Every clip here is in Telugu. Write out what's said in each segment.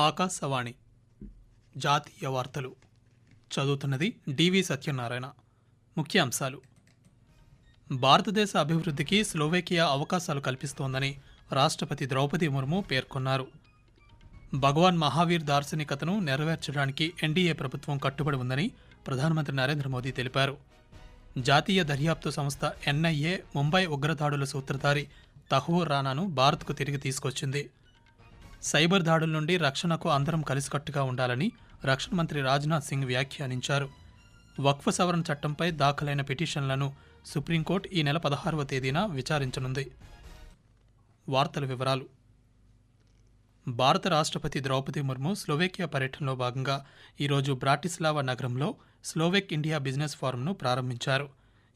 ఆకాశవాణి. జాతీయ వార్తలు. చదువుతున్నది డివి సత్యనారాయణ. ముఖ్యాంశాలు. భారతదేశ అభివృద్ధికి స్లోవేకియా అవకాశాలు కల్పిస్తోందని రాష్ట్రపతి ద్రౌపది ముర్ము పేర్కొన్నారు. భగవాన్ మహావీర్ దార్శనికతను నెరవేర్చడానికి ఎన్డీఏ ప్రభుత్వం కట్టుబడి ఉందని ప్రధానమంత్రి నరేంద్ర మోదీ తెలిపారు. జాతీయ దర్యాప్తు సంస్థ ఎన్ఐఏ ముంబై ఉగ్రదాడుల సూత్రధారి తహూర్ రానాను భారత్కు తిరిగి తీసుకొచ్చింది. సైబర్ దాడుల నుండి రక్షణకు అందరం కలిసికట్టుగా ఉండాలని రక్షణ మంత్రి రాజ్నాథ్ సింగ్ వ్యాఖ్యానించారు. వక్ఫ్ సవరణ చట్టంపై దాఖలైన పిటిషన్లను సుప్రీంకోర్టు ఈ నెల పదహారవ తేదీన విచారించనుంది. వార్తల వివరాలు. భారత రాష్ట్రపతి ద్రౌపది ముర్ము స్లోవేకియా పర్యటనలో భాగంగా ఈరోజు బ్రాటిస్లావా నగరంలో స్లోవేక్ ఇండియా బిజినెస్ ఫోరంను ప్రారంభించారు.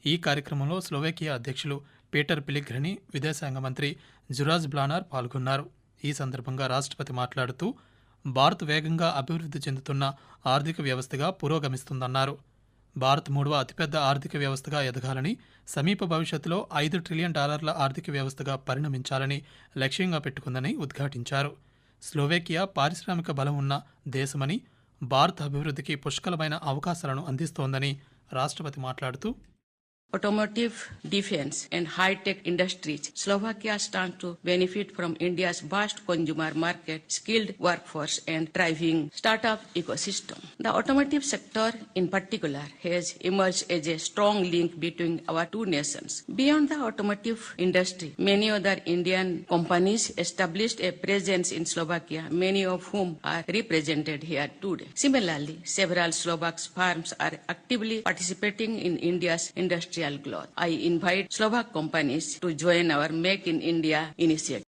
ఈ కార్యక్రమంలో స్లోవేకియా అధ్యక్షులు పీటర్ పిలిగ్రని విదేశాంగ మంత్రి జురాజ్ బ్లానార్ పాల్గొన్నారు. ఈ సందర్భంగా రాష్ట్రపతి మాట్లాడుతూ భారత్ వేగంగా అభివృద్ధి చెందుతున్న ఆర్థిక వ్యవస్థగా పురోగమిస్తుందన్నారు. భారత్ మూడవ అతిపెద్ద ఆర్థిక వ్యవస్థగా ఎదగాలని సమీప భవిష్యత్తులో ఐదు ట్రిలియన్ డాలర్ల ఆర్థిక వ్యవస్థగా పరిణమించాలని లక్ష్యంగా పెట్టుకుందని ఉద్ఘాటించారు. స్లోవేకియా పారిశ్రామిక బలం ఉన్న దేశమని భారత్ అభివృద్ధికి పుష్కలమైన అవకాశాలను అందిస్తోందని రాష్ట్రపతి మాట్లాడుతూ automotive, defense, and high-tech industries, Slovakia stands to benefit from India's vast consumer market, skilled workforce, and thriving startup ecosystem. The automotive sector, in particular, has emerged as a strong link between our two nations. Beyond the automotive industry, many other Indian companies established a presence in Slovakia, many of whom are represented here today. Similarly, several Slovak firms are actively participating in India's industrial growth. I invite Slovak companies to join our Make in India initiative.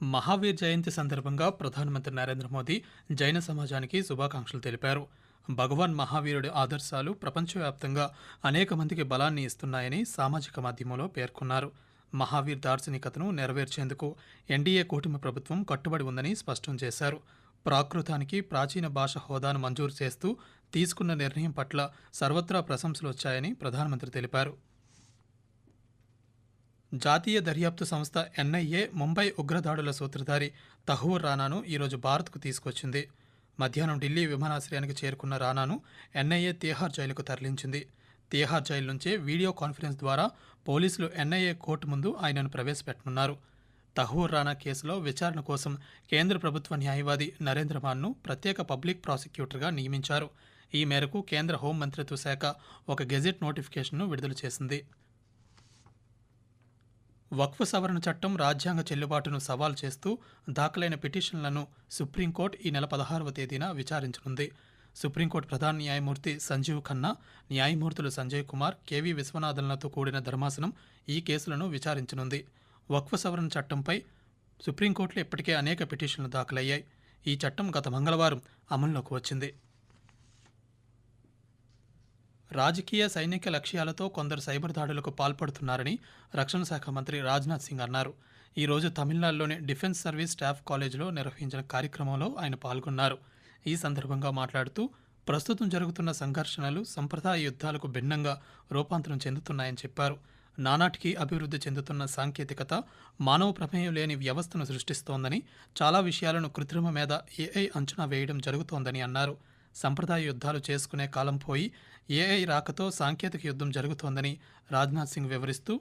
Mahavir జయంతి సందర్భంగా ప్రధానమంత్రి నరేంద్ర మోదీ జైన సమాజానికి శుభాకాంక్షలు తెలిపారు భగవాన్ మహావీరుడి ఆదర్శాలు ప్రపంచవ్యాప్తంగా అనేక మందికి బలాన్ని ఇస్తున్నాయని సామాజిక మాధ్యమంలో పేర్కొన్నారు మహావీర్ దార్శనికతను నెరవేర్చేందుకు ఎన్డీఏ కూటమి ప్రభుత్వం కట్టుబడి ఉందని స్పష్టం చేశారు ప్రాకృతానికి ప్రాచీన భాష హోదాను మంజూరు చేస్తూ తీసుకున్న నిర్ణయం పట్ల సర్వత్రా ప్రశంసలు వచ్చాయని ప్రధానమంత్రి తెలిపారు. జాతీయ దర్యాప్తు సంస్థ ఎన్ఐఏ ముంబై ఉగ్రదాడుల సూత్రధారి తహూర్ రానాను ఈరోజు భారత్కు తీసుకొచ్చింది. మధ్యాహ్నం ఢిల్లీ విమానాశ్రయానికి చేరుకున్న రానాను ఎన్ఐఏ తీహార్ జైలుకు తరలించింది. తీహార్ జైలు నుంచే వీడియో కాన్ఫరెన్స్ ద్వారా పోలీసులు ఎన్ఐఏ కోర్టు ముందు ఆయనను ప్రవేశపెట్టనున్నారు. తహూర్ రానా కేసులో విచారణ కోసం కేంద్ర ప్రభుత్వ న్యాయవాది నరేంద్ర మాన్ను ప్రత్యేక పబ్లిక్ ప్రాసిక్యూటర్గా నియమించారు. ఈ మేరకు కేంద్ర హోం మంత్రిత్వ శాఖ ఒక గెజెట్ నోటిఫికేషన్ను విడుదల చేసింది. వక్ఫ్ సవరణ చట్టం రాజ్యాంగ చెల్లుబాటును సవాల్ చేస్తూ దాఖలైన పిటిషన్లను సుప్రీంకోర్టు ఈ నెల పదహారవ తేదీన విచారించనుంది. సుప్రీంకోర్టు ప్రధాన న్యాయమూర్తి సంజీవ్ ఖన్నా న్యాయమూర్తులు సంజయ్ కుమార్ కేవీ విశ్వనాథన్లతో కూడిన ధర్మాసనం ఈ కేసులను విచారించనుంది. వక్ఫ్ సవరణ చట్టంపై సుప్రీంకోర్టులో ఇప్పటికే అనేక పిటిషన్లు దాఖలయ్యాయి. ఈ చట్టం గత మంగళవారం అమల్లోకి వచ్చింది. రాజకీయ సైనిక లక్ష్యాలతో కొందరు సైబర్ దాడులకు పాల్పడుతున్నారని రక్షణ శాఖ మంత్రి రాజ్నాథ్ సింగ్ అన్నారు. ఈరోజు తమిళనాడులోని డిఫెన్స్ సర్వీస్ స్టాఫ్ కాలేజీలో నిర్వహించిన కార్యక్రమంలో ఆయన పాల్గొన్నారు. ఈ సందర్భంగా మాట్లాడుతూ ప్రస్తుతం జరుగుతున్న సంఘర్షణలు సంప్రదాయ యుద్ధాలకు భిన్నంగా రూపాంతరం చెందుతున్నాయని చెప్పారు. నానాటికి అభివృద్ధి చెందుతున్న సాంకేతికత మానవ ప్రమేయం లేని వ్యవస్థను సృష్టిస్తోందని చాలా విషయాలను కృత్రిమ మీద ఏఐ అంచనా వేయడం జరుగుతోందని అన్నారు. సంప్రదాయ యుద్ధాలు చేసుకునే కాలం పోయి ఏఐ రాకతో సాంకేతిక యుద్ధం జరుగుతోందని రాజ్నాథ్ సింగ్ వివరిస్తూ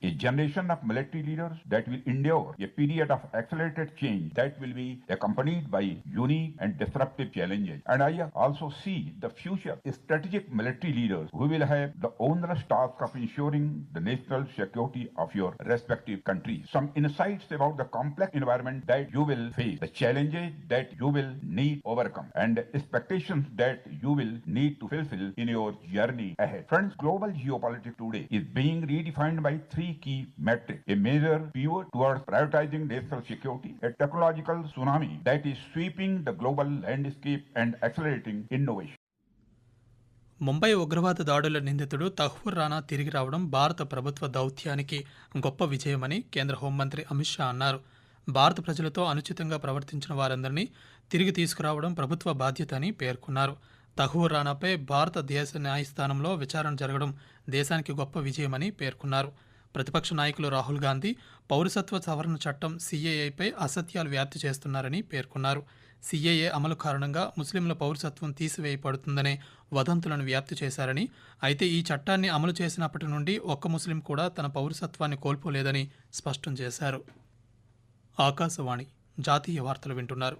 A generation of military leaders that will endure a period of accelerated change that will be accompanied by unique and disruptive challenges. And I also see the future strategic military leaders who will have the onerous task of ensuring the national security of your respective countries. Some insights about the complex environment that you will face, the challenges that you will need overcome, and expectations that you will need to fulfill in your journey ahead. Friends, global geopolitics today is being redefined by three key metrics. A major pivot towards prioritizing national security, a technological tsunami that is sweeping the global landscape and accelerating innovation. Mumbai ఉగ్రవాద దాడుల నిందితుడు తహ్వూర్ రానా తిరిగి రావడం భారత ప్రభుత్వ దౌత్యానికి గొప్ప విజయమని కేంద్ర హోంమంత్రి అమిత్ షా అన్నారు భారత ప్రజలతో అనుచితంగా ప్రవర్తించిన వారందరినీ తిరిగి తీసుకురావడం ప్రభుత్వ బాధ్యత అని పేర్కొన్నారు తహూర్ రానాపై భారతదేశ న్యాయస్థానంలో విచారణ జరగడం దేశానికి గొప్ప విజయమని పేర్కొన్నారు ప్రతిపక్ష నాయకులు రాహుల్ గాంధీ పౌరసత్వ సవరణ చట్టం సీఏఏపై అసత్యాలు వ్యాప్తి చేస్తున్నారని పేర్కొన్నారు. సీఏఏ అమలు కారణంగా ముస్లింల పౌరసత్వం తీసివేయబడుతుందనే వదంతులను వ్యాప్తి చేశారని అయితే ఈ చట్టాన్ని అమలు చేసినప్పటి నుండి ఒక్క ముస్లిం కూడా తన పౌరసత్వాన్ని కోల్పోలేదని స్పష్టం చేశారు. ఆకాశవాణి జాతీయ వార్తలు వింటున్నారు.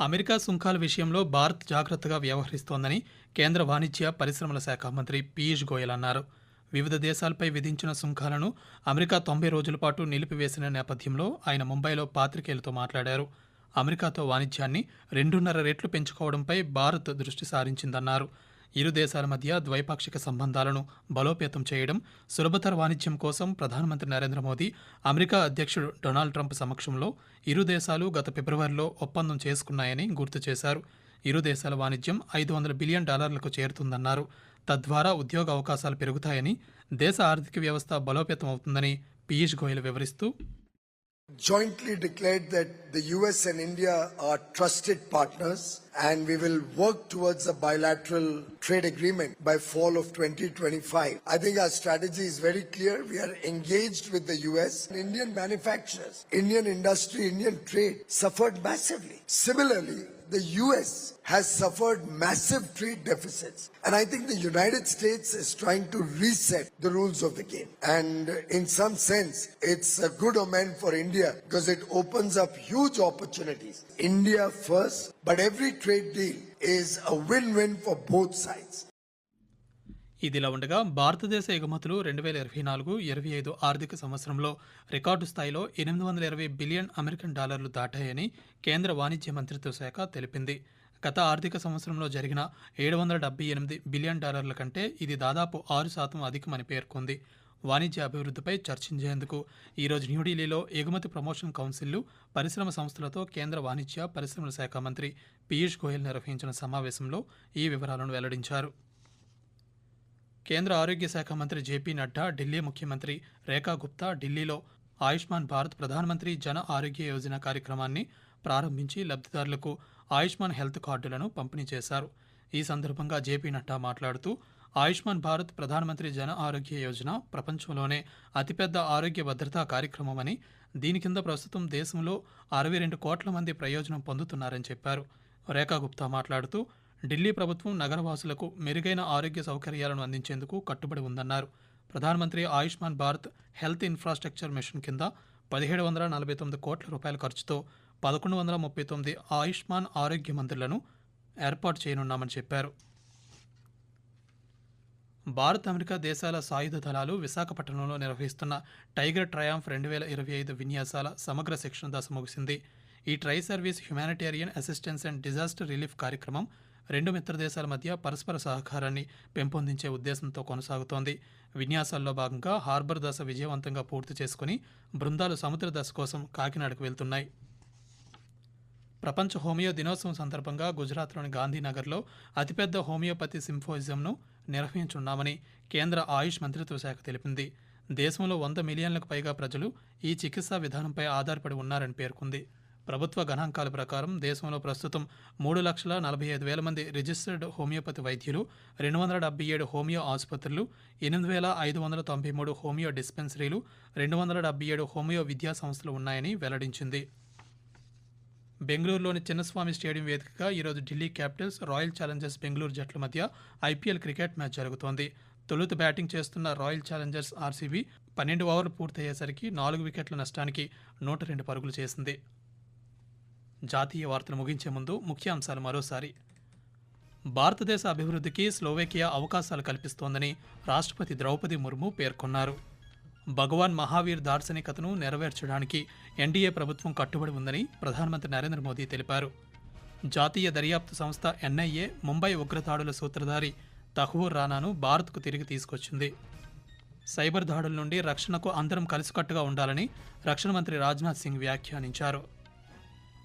అమెరికా సుంకాల విషయంలో భారత్ జాగ్రత్తగా వ్యవహరిస్తోందని కేంద్ర వాణిజ్య పరిశ్రమల శాఖ మంత్రి పీయూష్ గోయల్ అన్నారు. వివిధ దేశాలపై విధించిన సుంకాలను అమెరికా తొంభై రోజుల పాటు నిలిపివేసిన నేపథ్యంలో ఆయన ముంబైలో పాత్రికేయులతో మాట్లాడారు. అమెరికాతో వాణిజ్యాన్ని రెండున్నర రెట్లు పెంచుకోవడంపై భారత్ దృష్టి సారించిందన్నారు. ఇరు దేశాల మధ్య ద్వైపాక్షిక సంబంధాలను బలోపేతం చేయడం సులభతర వాణిజ్యం కోసం ప్రధానమంత్రి నరేంద్ర మోదీ అమెరికా అధ్యక్షుడు డొనాల్డ్ ట్రంప్ సమక్షంలో ఇరు దేశాలు గత ఫిబ్రవరిలో ఒప్పందం చేసుకున్నాయని గుర్తు చేశారు. ఇరు దేశాల వాణిజ్యం ఐదు వందల బిలియన్ డాలర్లకు చేరుతుందన్నారు. తద్వారా ఉద్యోగ అవకాశాలు పెరుగుతాయని దేశ ఆర్థిక వ్యవస్థ బలోపేతం అవుతుందని పీయూష్ గోయల్ వివరిస్తూ jointly declared that the US and India are trusted partners and we will work towards a bilateral trade agreement by fall of 2025. I think our strategy is very clear. We are engaged with the US. Indian manufacturers, Indian industry, Indian trade suffered massively. Similarly, the US has suffered massive trade deficits. And I think the United States is trying to reset the rules of the game. And in some sense, it's a good omen for India because it opens up huge opportunities. India first, but every trade deal is a win-win for both sides. ఇదిలా ఉండగా భారతదేశ ఎగుమతులు రెండు వేల ఇరవై నాలుగు ఇరవై ఐదు ఆర్థిక సంవత్సరంలో రికార్డు స్థాయిలో ఎనిమిది వందల ఇరవై బిలియన్ అమెరికన్ డాలర్లు దాటాయని కేంద్ర వాణిజ్య మంత్రిత్వ శాఖ తెలిపింది. గత ఆర్థిక సంవత్సరంలో జరిగిన ఏడు వందల డెబ్బై ఎనిమిది బిలియన్ డాలర్ల కంటే ఇది దాదాపు ఆరు శాతం అధికమని పేర్కొంది. వాణిజ్య అభివృద్ధిపై చర్చించేందుకు ఈరోజు న్యూఢిల్లీలో ఎగుమతి ప్రమోషన్ కౌన్సిల్లు పరిశ్రమ సంస్థలతో కేంద్ర వాణిజ్య పరిశ్రమల శాఖ మంత్రి పీయూష్ గోయల్ నిర్వహించిన సమావేశంలో ఈ వివరాలను వెల్లడించారు. కేంద్ర ఆరోగ్య శాఖ మంత్రి జేపీ నడ్డా ఢిల్లీ ముఖ్యమంత్రి రేఖా గుప్తా ఢిల్లీలో ఆయుష్మాన్ భారత్ ప్రధానమంత్రి జన ఆరోగ్య యోజన కార్యక్రమాన్ని ప్రారంభించి లబ్ధిదారులకు ఆయుష్మాన్ హెల్త్ కార్డులను పంపిణీ చేశారు. ఈ సందర్భంగా జేపీ నడ్డా మాట్లాడుతూ ఆయుష్మాన్ భారత్ ప్రధానమంత్రి జన ఆరోగ్య యోజన ప్రపంచంలోనే అతిపెద్ద ఆరోగ్య భద్రతా కార్యక్రమమని దీని కింద ప్రస్తుతం దేశంలో అరవై రెండు కోట్ల మంది ప్రయోజనం పొందుతున్నారని చెప్పారు. రేఖా గుప్తా మాట్లాడుతూ ఢిల్లీ ప్రభుత్వం నగరవాసులకు మెరుగైన ఆరోగ్య సౌకర్యాలను అందించేందుకు కట్టుబడి ఉందన్నారు. ప్రధానమంత్రి Ayushman Bharat health infrastructure mission కింద పదిహేడు వందల నలభై తొమ్మిది కోట్ల రూపాయల ఖర్చుతో పదకొండు వందల ముప్పై తొమ్మిది ఆయుష్మాన్ ఆరోగ్య మందిర్లను ఏర్పాటు చేయనున్నామని చెప్పారు. భారత్ అమెరికా దేశాల సాయుధ దళాలు విశాఖపట్నంలో నిర్వహిస్తున్న టైగర్ ట్రయాంఫ్ రెండు వేల ఇరవై ఐదు విన్యాసాల సమగ్ర శిక్షణ దశ ముగిసింది. ఈ tri service humanitarian assistance and disaster relief కార్యక్రమం రెండు మిత్ర దేశాల మధ్య పరస్పర సహకారాన్ని పెంపొందించే ఉద్దేశంతో కొనసాగుతోంది. విన్యాసాల్లో భాగంగా హార్బర్ దశ విజయవంతంగా పూర్తి చేసుకుని బృందాలు సముద్ర దశ కోసం కాకినాడకు వెళ్తున్నాయి. ప్రపంచ హోమియో దినోత్సవం సందర్భంగా గుజరాత్లోని గాంధీనగర్లో అతిపెద్ద హోమియోపతి సింఫోజియంను నిర్వహించున్నామని కేంద్ర ఆయుష్ మంత్రిత్వ శాఖ తెలిపింది. దేశంలో వంద మిలియన్లకు పైగా ప్రజలు ఈ చికిత్సా విధానంపై ఆధారపడి ఉన్నారని పేర్కొంది. ప్రభుత్వ గణాంకాల ప్రకారం దేశంలో ప్రస్తుతం మూడు లక్షల నలభై ఐదు వేల మంది రిజిస్టర్డ్ హోమియోపతి వైద్యులు రెండు వందల డెబ్బై ఏడు హోమియో ఆసుపత్రులు ఎనిమిది వేల ఐదు వందల తొంభై మూడు హోమియో డిస్పెన్సరీలు రెండు వందల డెబ్బై ఏడు హోమియో విద్యా సంస్థలు ఉన్నాయని వెల్లడించింది. బెంగళూరులోని చిన్నస్వామి స్టేడియం వేదికగా ఈరోజు Delhi Capitals Royal Challengers Bengaluru జట్ల మధ్య ఐపీఎల్ క్రికెట్ మ్యాచ్ జరుగుతోంది. తొలుత బ్యాటింగ్ చేస్తున్న రాయల్ ఛాలెంజర్స్ ఆర్సీబీ పన్నెండు ఓవర్లు పూర్తయ్యేసరికి నాలుగు వికెట్ల నష్టానికి నూట రెండు పరుగులు చేసింది. జాతీయ వార్తలు ముగించే ముందు ముఖ్యాంశాలు మరోసారి. భారతదేశ అభివృద్ధికి స్లోవేకియా అవకాశాలు కల్పిస్తోందని రాష్ట్రపతి ద్రౌపది ముర్ము పేర్కొన్నారు. భగవాన్ మహావీర్ దార్శనికతను నెరవేర్చడానికి ఎన్డీఏ ప్రభుత్వం కట్టుబడి ఉందని ప్రధానమంత్రి నరేంద్ర మోదీ తెలిపారు. జాతీయ దర్యాప్తు సంస్థ ఎన్ఐఏ ముంబై ఉగ్రదాడుల సూత్రధారి తహూర్ రానాను భారత్కు తిరిగి తీసుకొచ్చింది. సైబర్ దాడుల నుండి రక్షణకు అందరం కలిసికట్టుగా ఉండాలని రక్షణ మంత్రి రాజ్నాథ్ సింగ్ వ్యాఖ్యానించారు.